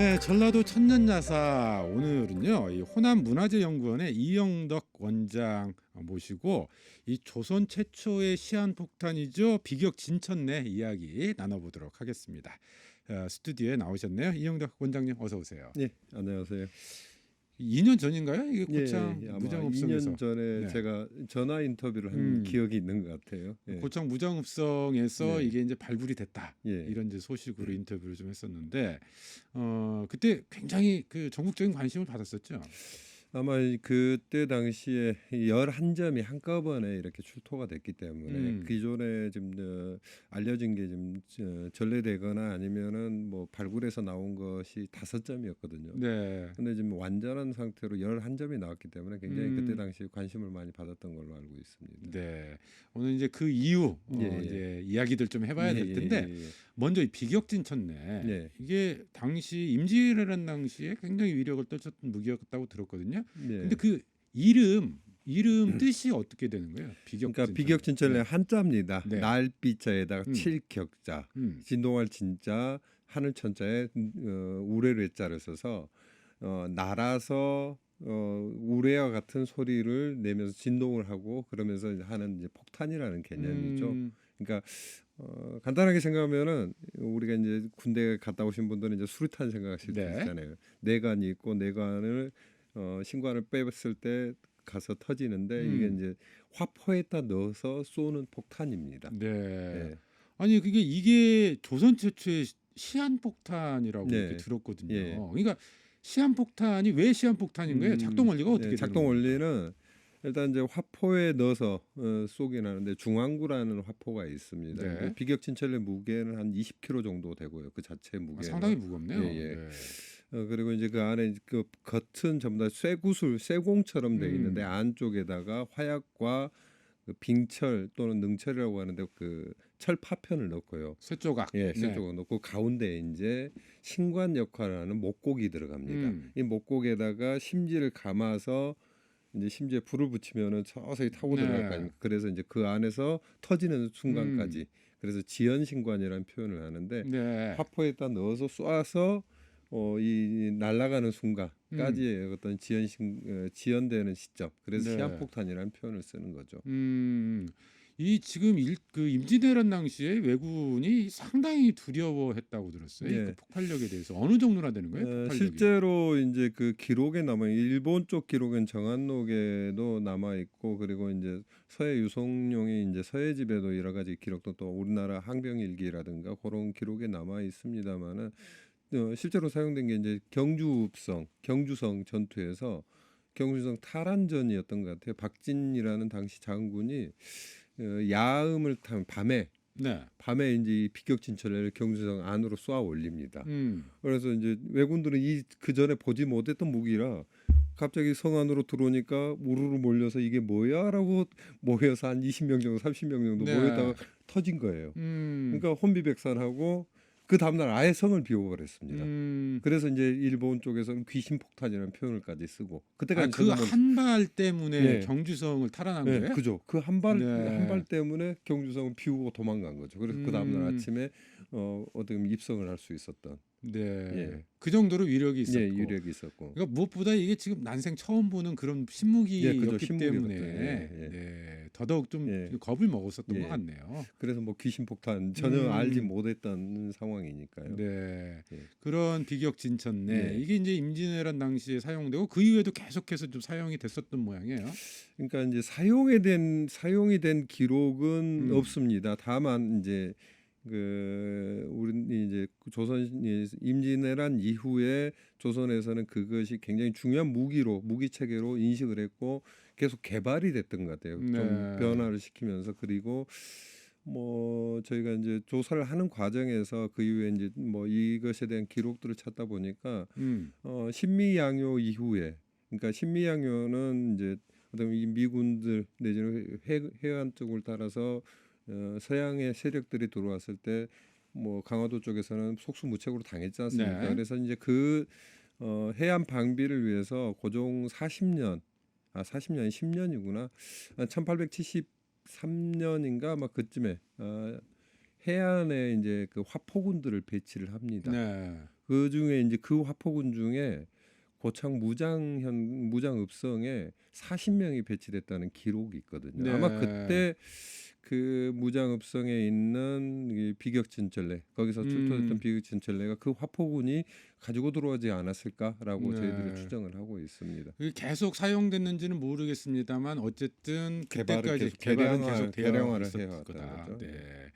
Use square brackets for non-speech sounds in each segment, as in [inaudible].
네, 전라도 천년야사 오늘은요 이 호남문화재연구원의 이영덕 원장 모시고 이 조선 최초의 시한 폭탄이죠 비격 진천내 이야기 나눠보도록 하겠습니다. 어, 스튜디오에 나오셨네요 이영덕 원장님 어서 오세요. 네, 안녕하세요. 2년 전인가요? 이게 예, 고창 예, 무장읍성에서 2년 전에 네. 제가 전화 인터뷰를 한 음. 기억이 있는 것 같아요. 예. 고창 무장읍성에서 네. 이게 이제 발굴이 됐다 예. 이런 이제 소식으로 인터뷰를 좀 했었는데 어 그때 굉장히 그 전국적인 관심을 받았었죠. 아마 그때 당시에 11점이 한꺼번에 이렇게 출토가 됐기 때문에 음. 기존에 좀 어, 알려진 게좀 어, 전래되거나 아니면은 뭐 발굴해서 나온 것이 다섯 점이었거든요. 네. 근데 지금 완전한 상태로 11점이 나왔기 때문에 굉장히 음. 그때 당시에 관심을 많이 받았던 걸로 알고 있습니다. 네. 오늘 이제 그 이유 어, 예, 예. 이제 이야기들 좀 해봐야 될 예, 텐데 예, 예, 예. 먼저 이 비격진 천내 네. 이게 당시 임진왜란 당시에 굉장히 위력을 떨쳤던 무기였다고 들었거든요. 네. 근데 그 이름 이름 뜻이 어떻게 되는 거예요? 비격진. 그러니까 비격진천의 한자입니다. 네. 날비자에다가 음. 칠격자, 음. 진동할 진자, 하늘 천자에 어, 우레레자를 써서 어, 날아서 어, 우레와 같은 소리를 내면서 진동을 하고 그러면서 하는 이제 폭탄이라는 개념이죠. 음, 그러니까 어, 간단하게 생각하면은 우리가 이제 군대 갔다 오신 분들은 이제 수류탄 생각하실 수 네. 있잖아요. 내관이 있고 내관을 어, 신관을 빼봤을 때 가서 터지는데 음. 이게 이제 화포에다 넣어서 쏘는 폭탄입니다. 네. 예. 아니 그게 이게 조선 최초의 시한 폭탄이라고 네. 이렇게 들었거든요. 예. 그러니까 시한 폭탄이 왜 시한 폭탄인 거예요? 음, 작동 원리가 어떻게 네, 작동? 원리는 일단 이제 화포에 넣어서 어, 쏘긴 하는데 중앙구라는 화포가 있습니다. 네. 근데 비격 진철의 무게는 한 20kg 정도 되고요. 그 자체 아, 무게. 상당히 무겁네요. 예, 예. 네. 어, 그리고 이제 그 안에 그 겉은 전부 다 쇠구슬, 쇠공처럼 돼 음. 있는데 안쪽에다가 화약과 그 빙철 또는 능철이라고 하는데 그 철 파편을 넣고요. 쇠 조각. 예, 네. 쇠쪽을 넣고 가운데 이제 신관 역할을 하는 목곡이 들어갑니다. 음. 이 목곡에다가 심지를 감아서 이제 심지에 불을 붙이면은 서서히 타고 네. 들어갈 거 아닙니까? 그래서 이제 그 안에서 터지는 순간까지 음. 그래서 지연신관이라는 표현을 하는데 네. 화포에다 넣어서 쏴서 어, 이 날아가는 순간까지의 어떤 지연신 어, 지연되는 시점 그래서 음. 네. 시한폭탄이라는 표현을 쓰는 거죠. 음. 이 지금 일, 그 임진왜란 당시에 왜군이 상당히 두려워했다고 들었어요. 예. 그 폭발력에 대해서 어느 정도나 되는 거예요? 어, 폭발력이? 실제로 이제 그 기록에 남아 일본 쪽 기록은 정한록에도 남아 있고 그리고 이제 서해 유성룡이 이제 서해 집에도 여러 가지 기록도 또 우리나라 항병일기라든가 그런 기록에 남아 있습니다만은 어, 실제로 사용된 게 이제 경주읍성 경주성 전투에서 경주성 탈환전이었던 것 같아요. 박진이라는 당시 장군이 어, 야음을 탄 밤에 네. 밤에 이제 이 비격 진철을 경주성 안으로 쏘아 올립니다. 음. 그래서 이제 왜군들은 이 그 전에 보지 못했던 무기라 갑자기 성 안으로 들어오니까 우르르 몰려서 이게 뭐야라고 모여서 한 20명 정도, 30명 정도 네. 모였다가 터진 거예요. 음. 그러니까 혼비백산하고 그 다음날 아예 성을 비워버렸습니다. 음. 그래서 이제 일본 쪽에서는 귀신 폭탄이라는 표현을까지 쓰고 그때까지 아, 그한 발 때문에 네. 경주성을 탈환한 네, 거예요? 그죠. 그 한 발 한발 네. 때문에 경주성을 비우고 도망간 거죠. 그래서 그 다음날 음. 아침에 어 어떻게 보면 입성을 할 수 있었던 네. 예. 그 정도로 위력이 있었고. 예, 유력이 있었고. 그러니까 무엇보다 이게 지금 난생 처음 보는 그런 예, 신무기였기 그죠. 신무기였거든요. 때문에 예, 예. 네, 더더욱 좀 예. 겁을 먹었었던 예. 것 같네요. 그래서 뭐 귀신 폭탄 전혀 음. 알지 못했던 상황이니까요. 네, 예. 그런 비격 진천내 예. 이게 이제 임진왜란 당시에 사용되고 그 이후에도 계속해서 좀 사용이 됐었던 모양이에요. 그러니까 이제 사용에 된 사용이 된 기록은 음. 없습니다. 다만 이제 그 우리 이제 조선 임진왜란 이후에 조선에서는 그것이 굉장히 중요한 무기로 무기 체계로 인식을 했고 계속 개발이 됐던 것 같아요. 네. 좀 변화를 시키면서 그리고 뭐 저희가 이제 조사를 하는 과정에서 그 이후에 이제 뭐 이것에 대한 기록들을 찾다 보니까 음, 어, 신미양요 이후에 그러니까 신미양요는 이제 어떤 이 미군들 내지는 해, 해안 쪽을 따라서 어, 서양의 세력들이 들어왔을 때 뭐 강화도 쪽에서는 속수무책으로 당했지 않습니까? 네. 그래서 이제 그 어, 해안 방비를 위해서 고종 40년 아 40년이 10년이구나 1873년인가 아마 그쯤에 아, 해안에 이제 그 화포군들을 배치를 합니다. 네, 그 중에 이제 그 화포군 중에 고창 무장현 무장읍성에 40명이 배치됐다는 기록이 있거든요. 네. 아마 그때 그 무장읍성에 있는 이 비격진철레 거기서 출토됐던 음. 비격진철레가 그 화포군이 가지고 들어오지 않았을까라고 네. 저희들이 추정을 하고 있습니다. 계속 사용됐는지는 모르겠습니다만 어쨌든 그때까지 개발은 계속 있었을 해왔다는 거다. 거죠. 네.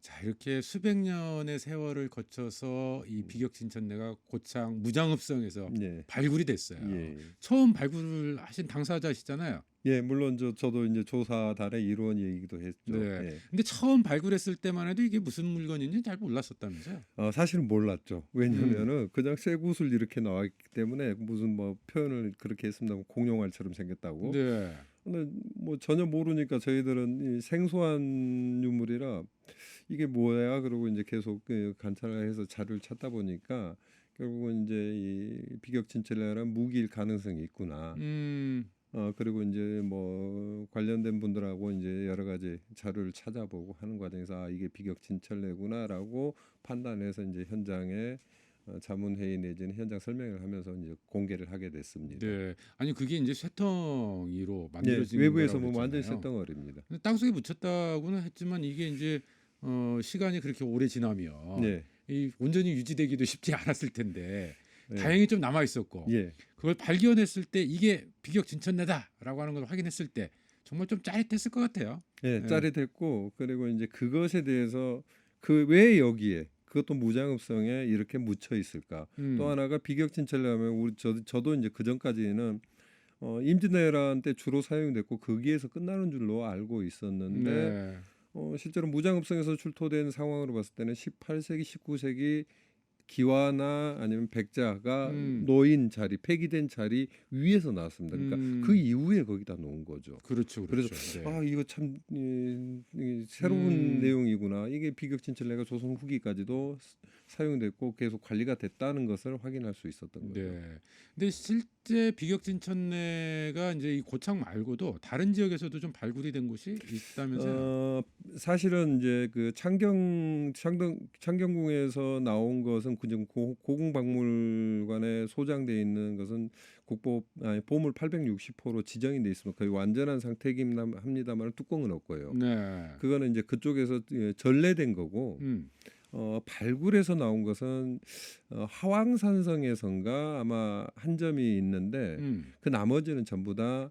자 이렇게 수백 년의 세월을 거쳐서 이 음. 비격진천내가 고창 무장읍성에서 예. 발굴이 됐어요. 예. 처음 발굴을 하신 당사자시잖아요. 예, 물론 저 저도 이제 조사단의 일원이기도 했죠. 네. 예. 근데 처음 발굴했을 때만 해도 이게 무슨 물건인지 잘 몰랐었다면서요? 어, 사실은 몰랐죠. 왜냐면은 그냥 쇠구슬 이렇게 나왔기 때문에 무슨 뭐 표현을 그렇게 했습니다. 공룡알처럼 생겼다고. 네. 근데 뭐 전혀 모르니까 저희들은 이 생소한 유물이라 이게 뭐야 그러고 이제 계속 그 관찰을 해서 자료를 찾다 보니까 결국은 이제 이 비격진철레라는 무기일 가능성이 있구나. 음. 어 그리고 이제 뭐 관련된 분들하고 이제 여러 가지 자료를 찾아보고 하는 과정에서 아 이게 비격진철레구나라고 판단해서 이제 현장에 어, 자문회의 내지는 현장 설명을 하면서 이제 공개를 하게 됐습니다. 네. 아니 그게 이제 쇠텅이로 예, 만들어진 외부에서 거라고 뭐. 쇳덩어리입니다. 근데 땅속에 묻혔다고는 했지만 이게 이제 어, 시간이 그렇게 오래 지나면 예, 이 온전히 유지되기도 쉽지 않았을 텐데 예. 다행히 좀 남아 있었고 예, 그걸 발견했을 때 이게 비격 진천내다라고 하는 걸 확인했을 때 정말 좀 짜릿했을 것 같아요. 예, 네. 짜릿했고 그리고 이제 그것에 대해서 그 왜 여기에 그것도 무장읍성에 이렇게 묻혀 있을까? 음. 또 하나가 비격진철레하면 우리 저, 저도 이제 그 전까지는 어, 임진왜란 때 주로 사용됐고 거기에서 끝나는 줄로 알고 있었는데 네. 어, 실제로 무장읍성에서 출토된 상황으로 봤을 때는 18세기, 19세기 기와나 아니면 백자가 음. 놓인 자리, 폐기된 자리 위에서 나왔습니다. 그러니까 음. 그 이후에 거기다 놓은 거죠. 그렇죠, 그렇죠. 네. 아 이거 참 이, 이 새로운 음. 내용이구나. 이게 비격진철레가 조선 후기까지도 스- 사용됐고 계속 관리가 됐다는 것을 확인할 수 있었던 거죠. 네. 근데 실제 비격진천내가 이제 이 고창 말고도 다른 지역에서도 좀 발굴이 된 곳이 있다면서요? 어, 사실은 이제 그 창경 창경 창경궁에서 나온 것은 그좀 고궁박물관에 소장돼 있는 것은 국보 아니 보물 860호로 지정이 돼 있습니다. 거의 완전한 상태긴 함- 합니다만 뚜껑은 없고요. 네. 그거는 이제 그쪽에서 예, 전래된 거고 음. 어, 발굴에서 나온 것은 어, 하왕산성에선가 아마 한 점이 있는데 음. 그 나머지는 전부 다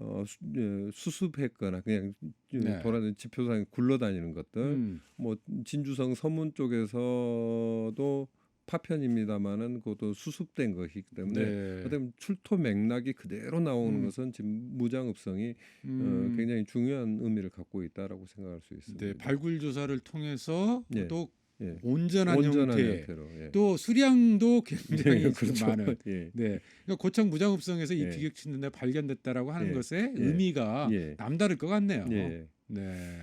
어, 수, 예, 수습했거나 그냥 네. 돌아다니는 지표상에 굴러다니는 것들 음. 뭐 진주성 서문 쪽에서도 파편입니다만은 그것도 수습된 것이기 때문에 네. 그다음 출토 맥락이 그대로 나오는 음. 것은 지금 무장읍성이 음. 어, 굉장히 중요한 의미를 갖고 있다라고 생각할 수 있습니다. 네, 발굴 조사를 통해서 예. 또 예. 온전한, 온전한 형태, 형태로 예. 또 수량도 [laughs] 굉장히 예, 지금 많은. 예. 네, 그러니까 고창 무장읍성에서 이 예. 비격친데 발견됐다라고 하는 예. 것의 예. 의미가 예. 남다를 것 같네요. 예. 네,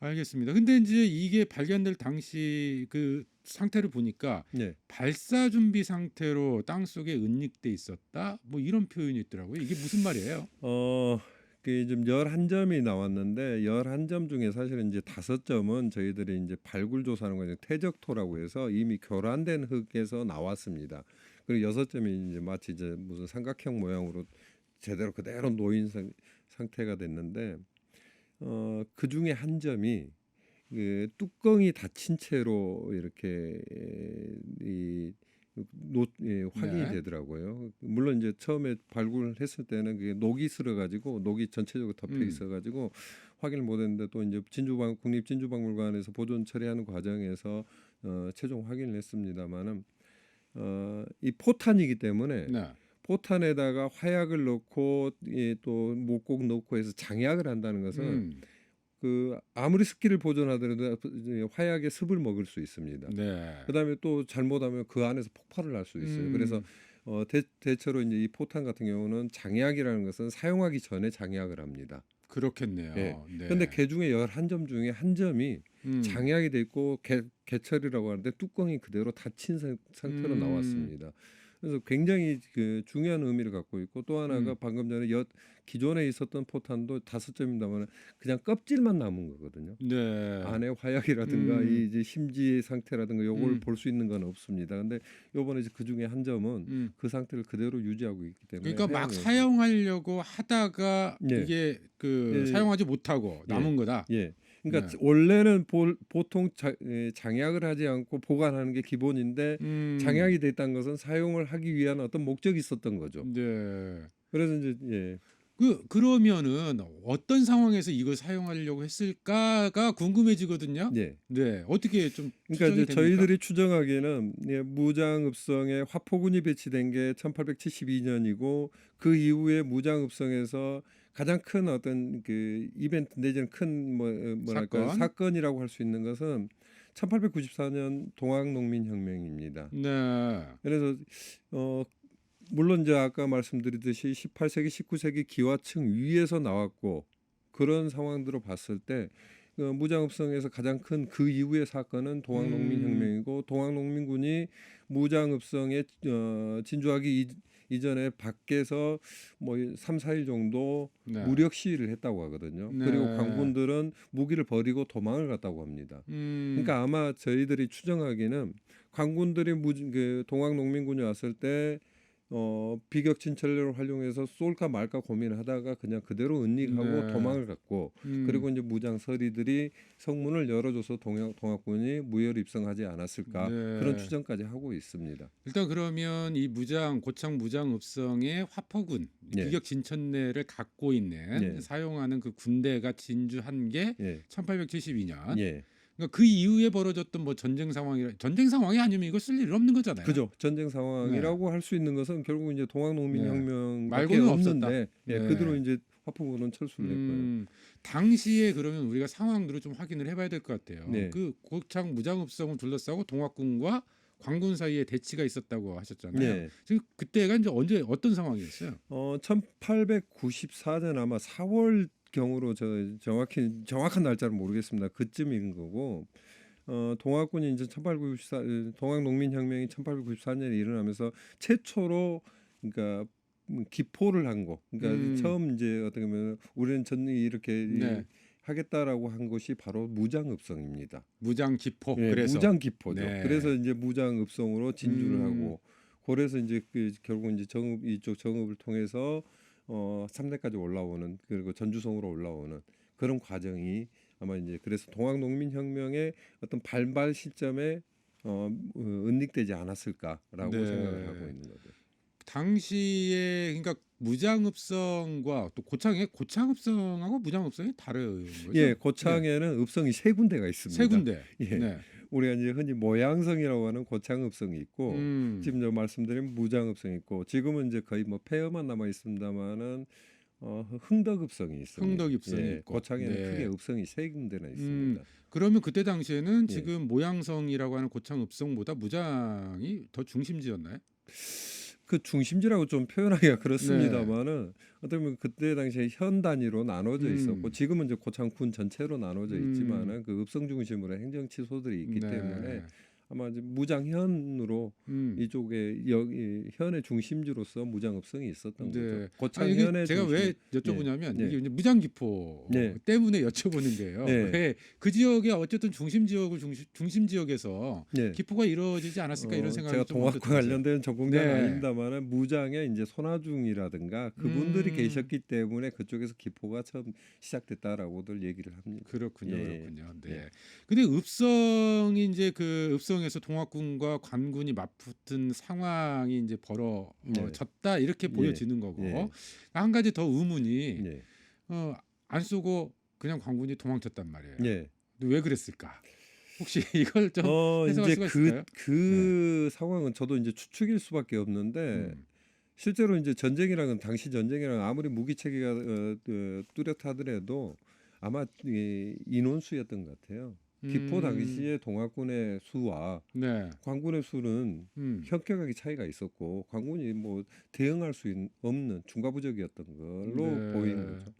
알겠습니다. 근데 이제 이게 발견될 당시 그 상태를 보니까 예. 발사 준비 상태로 땅 속에 은닉돼 있었다. 뭐 이런 표현이 있더라고요. 이게 무슨 말이에요? 어, 그 지금 11점이 나왔는데 11점 중에 사실은 이제 다섯 점은 저희들이 이제 발굴 조사하는 거죠. 퇴적토라고 해서 이미 교란된 흙에서 나왔습니다. 그리고 여섯 점이 이제 마치 이제 무슨 삼각형 모양으로 제대로 그대로 놓인 상, 상태가 됐는데 어, 그 중에 한 점이 그 뚜껑이 닫힌 채로 이렇게 이 노, 예, 확인이 네. 되더라고요. 물론 이제 처음에 발굴을 했을 때는 그게 녹이 슬어 가지고 녹이 전체적으로 덮여 음. 있어 가지고 확인을 못 했는데 또 이제 진주박 국립 진주박물관에서 보존 처리하는 과정에서 어, 최종 확인을 했습니다마는 어, 이 포탄이기 때문에 네. 포탄에다가 화약을 넣고 예, 또 목곡 넣고 해서 장약을 한다는 것은 음, 그 아무리 습기를 보존하더라도 화약의 습을 먹을 수 있습니다. 네. 그다음에 또 잘못하면 그 안에서 폭발을 할 수 있어요. 음, 그래서 어, 대, 대체로 이제 이 포탄 같은 경우는 장약이라는 것은 사용하기 전에 장약을 합니다. 그렇겠네요. 예. 네. 그런데 그 중에 11점 중에 한 점이 음, 장약이 돼 있고 개, 개철이라고 하는데 뚜껑이 그대로 닫힌 상, 상태로 음. 나왔습니다. 그래서 굉장히 그 중요한 의미를 갖고 있고 또 하나가 음. 방금 전에 여, 기존에 있었던 포탄도 다섯 점입니다만 그냥 껍질만 남은 거거든요. 네. 안에 화약이라든가 음. 이 이제 심지 상태라든가 요걸 음. 볼수 있는 건 없습니다. 근데 요번에 그 중에 한 점은 음. 그 상태를 그대로 유지하고 있기 때문에 그러니까 막 사용하려고 하다가 예. 이게 그 예. 사용하지 못하고 예. 남은 거다. 예. 그러니까 네. 원래는 보통 자, 예, 장약을 하지 않고 보관하는 게 기본인데 음. 장약이 됐다는 것은 사용을 하기 위한 어떤 목적이 있었던 거죠. 네. 그래서 이제 예. 그 그러면은 어떤 상황에서 이걸 사용하려고 했을까가 궁금해지거든요. 예. 네. 어떻게 좀 그러니까 이제? 저희들이 추정하기에는 예, 무장읍성에 화포군이 배치된 게 1872년이고 그 이후에 무장읍성에서 가장 큰 어떤 그 이벤트 내지는 큰 뭐, 어, 뭐랄까 사건. 이라고 할 수 있는 것은 1894년 동학농민혁명입니다. 네. 그래서 어 물론 이제 아까 말씀드렸듯이 18세기, 19세기 기와층 위에서 나왔고 그런 상황들을 봤을 때그 무장읍성에서 가장 큰 그 이후의 사건은 동학농민혁명이고 동학농민군이 무장읍성에 어, 진주하기 이, 이전에 밖에서 뭐 3, 4일 정도 네. 무력 시위를 했다고 하거든요. 네. 그리고 광군들은 무기를 버리고 도망을 갔다고 합니다. 음. 그러니까 아마 저희들이 추정하기는 광군들이 무, 그 동학농민군이 왔을 때 어, 비격진 전례를 활용해서 쏠까 말까 고민하다가 그냥 그대로 은닉하고 네. 도망을 갔고 음. 그리고 이제 무장 서리들이 성문을 열어줘서 동학, 동학군이 무혈 입성하지 않았을까 네. 그런 추정까지 하고 있습니다. 일단 그러면 이 무장 고창 무장 읍성의 화포군 예. 비격 진천내를 갖고 있는 예. 사용하는 그 군대가 진주한 게 예, 1872년. 예, 그러니까 그 이후에 벌어졌던 뭐 전쟁 상황이라 전쟁 상황이 아니면 이거 쓸 일 없는 거잖아요. 그죠. 전쟁 상황이라고 할수 있는 것은 결국 이제 동학농민혁명 네. 말고는 없는데. 예, 네. 그대로 이제 화포군은 철수를 했고요. 음, 당시에 그러면 우리가 상황들을 좀 확인을 해봐야 될 것 같아요. 네. 그 고창 무장읍성을 둘러싸고 동학군과 광군 사이에 대치가 있었다고 하셨잖아요. 네. 지금 그때가 이제 언제 어떤 상황이었어요? 어 1894년 아마 4월 경으로 저 정확히 정확한 날짜를 모르겠습니다. 그쯤인 거고 어 동학군이 이제 1894 동학 농민혁명이 1894년에 일어나면서 최초로 그러니까 음, 기포를 한 거. 그러니까 음. 처음 이제 어떻게 보면 우리는 전이 이렇게 네. 하겠다라고 한 것이 바로 무장읍성입니다. 무장 기포. 예, 그래서 무장 기포죠. 네. 그래서 이제 무장읍성으로 진주를 음. 하고 그래서 이제 그 결국 이제 정읍 이쪽 정읍을 통해서 어 3대까지 올라오는 그리고 전주성으로 올라오는 그런 과정이 아마 이제 그래서 동학농민혁명의 어떤 발발 시점에 어 어, 은닉되지 않았을까라고 네. 생각을 하고 있는 거죠. 당시에 그러니까 무장읍성과 또 고창의 고창읍성하고 무장읍성이 다른 거죠. 예, 고창에는 읍성이 세 군데가 있습니다. 세 군데. 예. 네. 우리가 이제 흔히 모양성이라고 하는 고창읍성이 있고 음. 지금 저 말씀드린 무장읍성이 있고 지금은 이제 거의 뭐 폐허만 남아 있습니다만은 어, 흥덕읍성이 있습니다. 흥덕읍성이 예, 있고. 고창에는 네. 음. 크게 읍성이 세 군데나 있습니다. 그러면 그때 당시에는 예. 지금 모양성이라고 하는 고창읍성보다 무장이 더 중심지였나요? 그 중심지라고 좀 표현하기가 네. 그렇습니다만은 어떻게 보면 그때 당시에 현 단위로 나눠져 음. 있었고 지금은 이제 고창군 전체로 나눠져 음. 있지만은 그 읍성 중심으로 행정치소들이 있기 네. 때문에 아마 이제 무장현으로 음. 이쪽에 여기 현의 중심지로서 무장읍성이 있었던 네. 거죠. 아, 고창현의 제가 중심. 왜 여쭤보냐면 예. 이게 이제 무장기포 예. 때문에 여쭤보는데요. 예. 왜그 지역에 어쨌든 중심 지역을 중심, 중심 지역에서 예. 기포가 이루어지지 않았을까 이런 어, 생각이 제가 좀 동학과. 관련된 전공자는 네. 아닙니다만은 무장에 이제 손아중이라든가 그분들이 음. 계셨기 때문에 그쪽에서 기포가 처음 시작됐다라고들 얘기를 합니다. 그렇군요, 예. 그렇군요. 네. 예. 근데 읍성이 이제 그 읍성 에서 동학군과 관군이 맞붙은 상황이 이제 벌어졌다 이렇게 예. 보여지는 거고 예. 한 가지 더 의문이 예. 어, 안 쏘고 그냥 관군이 도망쳤단 말이에요. 예. 근데 왜 그랬을까? 혹시 [laughs] 이걸 좀 어 해석할 이제 수가 그 있을까요? 그 상황은 저도 이제 추측일 수밖에 없는데 음. 실제로 이제 전쟁이랑은 당시 전쟁이랑 아무리 무기 체계가 어, 어, 뚜렷하더라도 아마 이 인원수였던 것 같아요. 기포 음. 당시에 동학군의 수와 네. 관군의 수는 음. 현격하게 차이가 있었고 관군이 뭐 대응할 수 있- 없는 중과부적이었던 걸로 네. 보이는 거죠.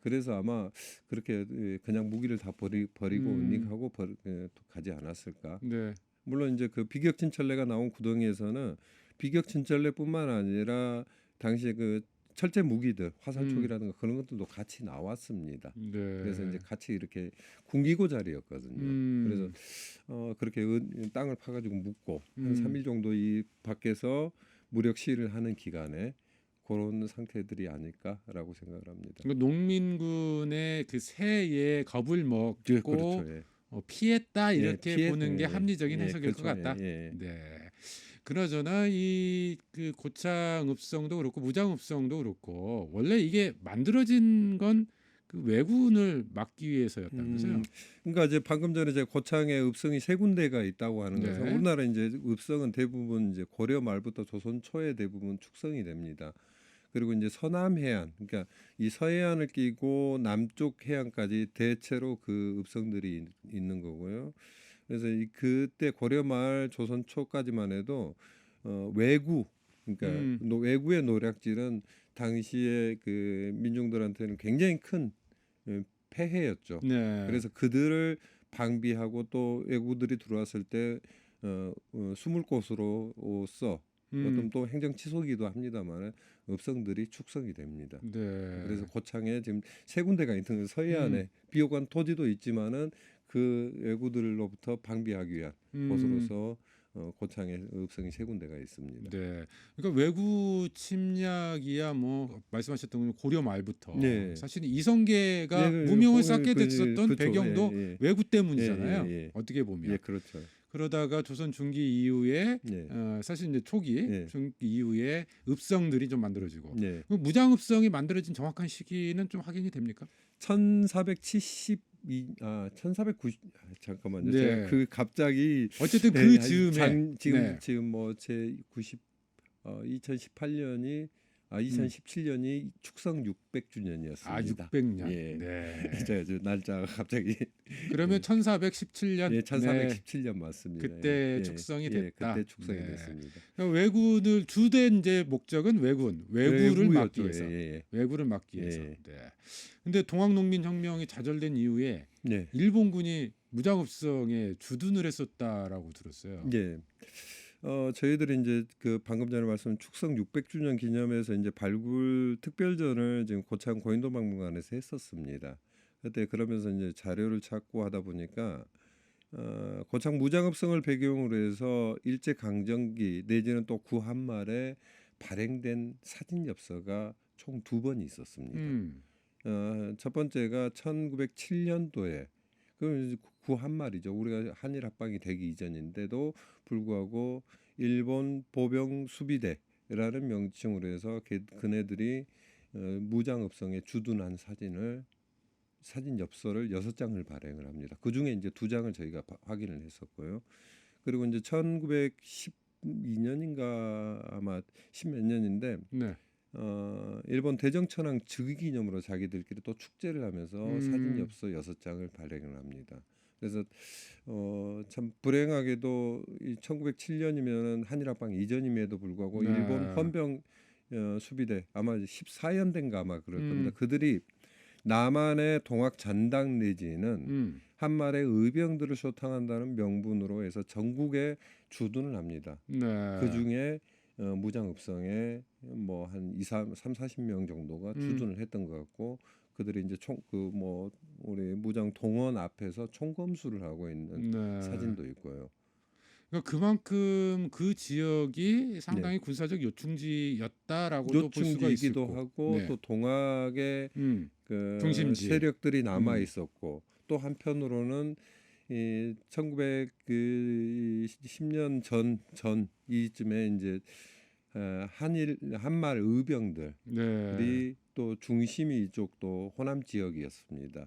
그래서 아마 그렇게 예, 그냥 무기를 다 버리, 버리고 음. 은닉하고 버, 예, 또 가지 않았을까. 네. 물론 이제 그 비격진 천례가 나온 구덩이에서는 비격 진찰례뿐만 아니라 당시에 그 철제 무기들 화살촉이라든가 그런 것들도 같이 나왔습니다. 네. 그래서 이제 같이 이렇게 군기고 자리였거든요. 음. 그래서 어 그렇게 은- 땅을 파가지고 묻고 한 음. 3일 정도 이 밖에서 무력 시위를 하는 기간에 그런 상태들이 아닐까라고 생각을 합니다. 그러니까 농민군의 그 새에 겁을 먹고 그렇죠. 예. 어, 피했다 예, 이렇게 피해- 보는 게 예, 합리적인 예, 해석일 것 그렇죠. 같다. 예, 예. 네. 그나저나 이 그 고창읍성도 그렇고 무장읍성도 그렇고 원래 이게 만들어진 건그 왜군을 막기 위해서였다면서요. 음, 그러니까 이제 방금 전에 제가 고창에 읍성이 세 군데가 있다고 하는 것은 네. 우리나라 이제 읍성은 대부분 이제 고려 말부터 조선 초에 대부분 축성이 됩니다. 그리고 이제 서남 해안, 그러니까 이 서해안을 끼고 남쪽 해안까지 대체로 그 읍성들이 있- 있는 거고요. 그래서 이 그때 고려 말 조선 초까지만 해도 어, 외구, 그러니까 음. 노- 외구의 노략질은 당시에 그 민중들한테는 굉장히 큰 예, 폐해였죠. 네. 그래서 그들을 방비하고 또 외국들이 들어왔을 때 어, 어, 숨을 곳으로써 음, 어떤 또 행정 취소기도 합니다만 읍성들이 축성이 됩니다. 네. 그래서 고창에 지금 세 군데가 있는 서해안에 음. 비옥한 토지도 있지만은 그 외구들로부터 방비하기 위한 음, 곳으로서 어, 고창에 읍성이 세 군데가 있습니다. 네. 그러니까 외구 침략이야 뭐 말씀하셨던 고려 말부터 네. 사실 이성계가 예, 그, 무명을 그, 쌓게 그, 됐었던 그쵸. 배경도 예, 예. 외구 때문이잖아요. 예, 예, 예. 어떻게 보면 예, 그렇죠. 그러다가 조선 중기 이후에 예. 어, 사실 이제 초기 예. 중기 이후에 읍성들이 좀 만들어지고 예. 그 무장읍성이 만들어진 정확한 시기는 좀 확인이 됩니까? 1472, 아 1490, 아, 잠깐만요. 네. 제가 그 갑자기 어쨌든 네, 그한 즈음에 장- 지금 네. 지금 뭐 제 90, 어 2018년이 아 2017년이 축성 600주년이었습니다. 아 600년. 예. 네. [laughs] 저 날짜가 갑자기 그러면 1417년 예, 1417년 맞습니다. 그때 예, 축성이 예, 됐다. 그때 축성이 네. 됐습니다. 외군을 주된 이제 목적은 외군, 외구를 막기. 위해서. 예, 예. 외구를 막기 위해서. 예. 네. 근데 동학농민혁명이 좌절된 이후에 네. 일본군이 무장읍성에 주둔을 했었다라고 들었어요. 예. 어 저희들이 이제 그 방금 전에 말씀 축성 600주년 기념해서 이제 발굴 특별전을 지금 고창 고인도 박물관에서 했었습니다. 그때 그러면서 이제 자료를 찾고 하다 보니까 어, 고창 무장읍성을 배경으로 해서 일제 강점기 내지는 또 구한말에 발행된 사진 엽서가 총 두 번 있었습니다. 음. 어, 첫 번째가 1907년도에 그럼 이제 구한 말이죠. 우리가 한일 합방이 되기 이전인데도 불구하고 일본 보병 수비대라는 명칭으로 해서 걔- 그네들이 어, 무장읍성에 주둔한 사진을 사진 엽서를 여섯 장을 발행을 합니다. 그 중에 이제 두 장을 저희가 바- 확인을 했었고요. 그리고 이제 1912년인가 아마 십몇 년인데 네. 어, 일본 대정천왕 즉위 기념으로 자기들끼리 또 축제를 하면서 음. 사진 엽서 여섯 장을 발행을 합니다. 그래서 어, 참 불행하게도 이 1907년이면은 한일합방 이전임에도 불구하고 네. 일본 헌병 어, 수비대 아마 14연대인가 아마 그럴 음. 겁니다. 그들이 남한의 동학 잔당 내지는 음. 한말의 의병들을 소탕한다는 명분으로 해서 전국에 주둔을 합니다. 네. 그 중에 어, 무장읍성에 뭐한 2, 3, 3, 40명 정도가 음. 주둔을 했던 것 같고 그들이 이제 총 그 뭐 우리 무장 동원 앞에서 총검수를 하고 있는 네. 사진도 있고요. 그러니까 그만큼 그 지역이 상당히 군사적 요충지였다라고도 볼 수가 요충지이기도 거. 하고 네. 또 동학의 음. 그 중심지. 세력들이 남아 음. 있었고 또 한편으로는 이 1910년 전 전 이쯤에 이제 어, 한일 한말 의병들 네. 이또 중심이 이쪽 또 호남 지역이었습니다.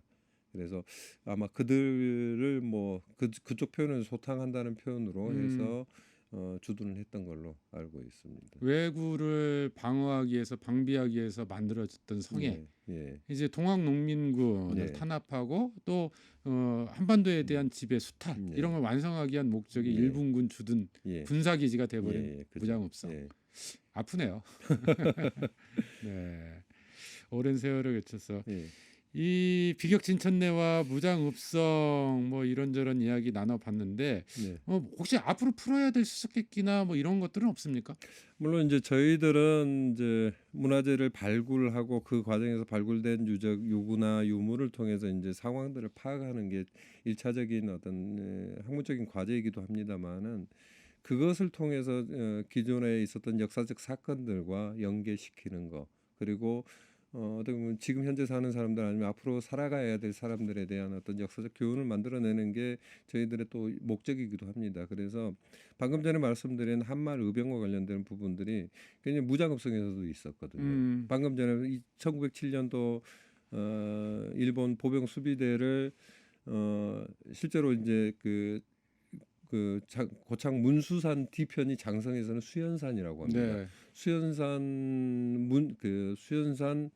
그래서 아마 그들을 뭐 그, 그쪽 표현을 소탕한다는 표현으로 음. 해서 어, 주둔을 했던 걸로 알고 있습니다. 외구를 방어하기 위해서 방비하기 위해서 만들어졌던 성에 예, 예, 이제 동학 농민군을 네. 탄압하고 또 어, 한반도에 대한 지배 수탈 네. 이런 걸 완성하기 위한 목적이 네. 일본군 주둔 예, 군사 기지가 돼버린 예, 예, 예. 아프네요. [laughs] [laughs] 네. 오랜 세월을 거쳐서 예. 이 비격 진천내와 무장읍성 뭐 이런저런 이야기 나눠봤는데 네. 어, 혹시 앞으로 풀어야 될 수수께끼나 뭐 이런 것들은 없습니까? 물론 이제 저희들은 이제 문화재를 발굴하고 그 과정에서 발굴된 유적 유구나 유물을 통해서 이제 상황들을 파악하는 게 일차적인 어떤 에, 학문적인 과제이기도 합니다만은 그것을 통해서 어, 기존에 있었던 역사적 사건들과 연계시키는 거 그리고 어, 어떻게 보면 지금 현재 사는 사람들 아니면 앞으로 살아가야 될 사람들에 대한 어떤 역사적 교훈을 만들어내는 게 저희들의 또 목적이기도 합니다. 그래서 방금 전에 말씀드린 한말 의병과 관련된 부분들이 굉장히 무장급성에서도 있었거든요. 음. 방금 전에 1907년도 어, 일본 보병 수비대를 어, 실제로 이제 그, 그 장, 고창 문수산 뒤편이 장성에서는 수연산이라고 합니다. 네. 수연산 문 그 수연산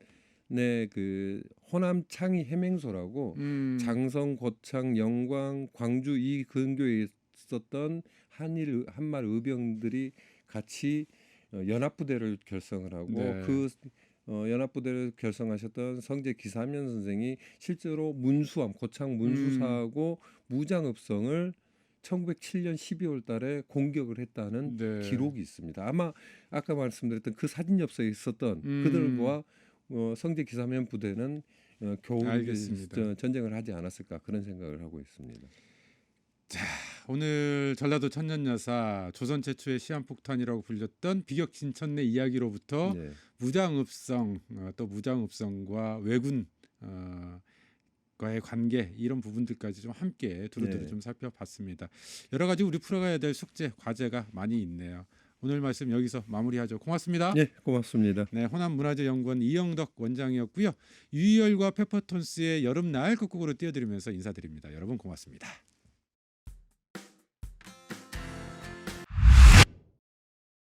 내그 호남 창의 해맹소라고 음. 장성, 고창, 영광, 광주 이 근교에 있었던 한일 의- 한말 의병들이 같이 어, 연합부대를 결성을 하고 네. 그 어, 연합부대를 결성하셨던 성제 기사면 선생이 실제로 문수함 고창 문수사하고 무장읍성을 1907년 12월 달에 공격을 했다는 네. 기록이 있습니다. 아마 아까 말씀드렸던 그 사진 엽서에 있었던 음. 그들과 어, 성제 기사면 부대는 어, 겨우 알겠습니다. 저- 전쟁을 하지 않았을까 그런 생각을 하고 있습니다. 오늘 전라도 천년여사 조선 최초의 시한폭탄이라고 불렸던 비격 진천내 이야기로부터 네. 무장읍성 어, 또 무장읍성과 왜군 어, 과의 관계 이런 부분들까지 좀 함께 두루두루 네. 좀 살펴봤습니다. 여러 가지 우리 풀어가야 될 숙제 과제가 많이 있네요. 오늘 말씀 여기서 마무리하죠. 고맙습니다. 예, 고맙습니다. 네, 호남문화재연구원 이영덕 원장이었고요. 유희열과 페퍼톤스의 여름날 끝곡으로 띄워드리면서 인사드립니다. 여러분 고맙습니다.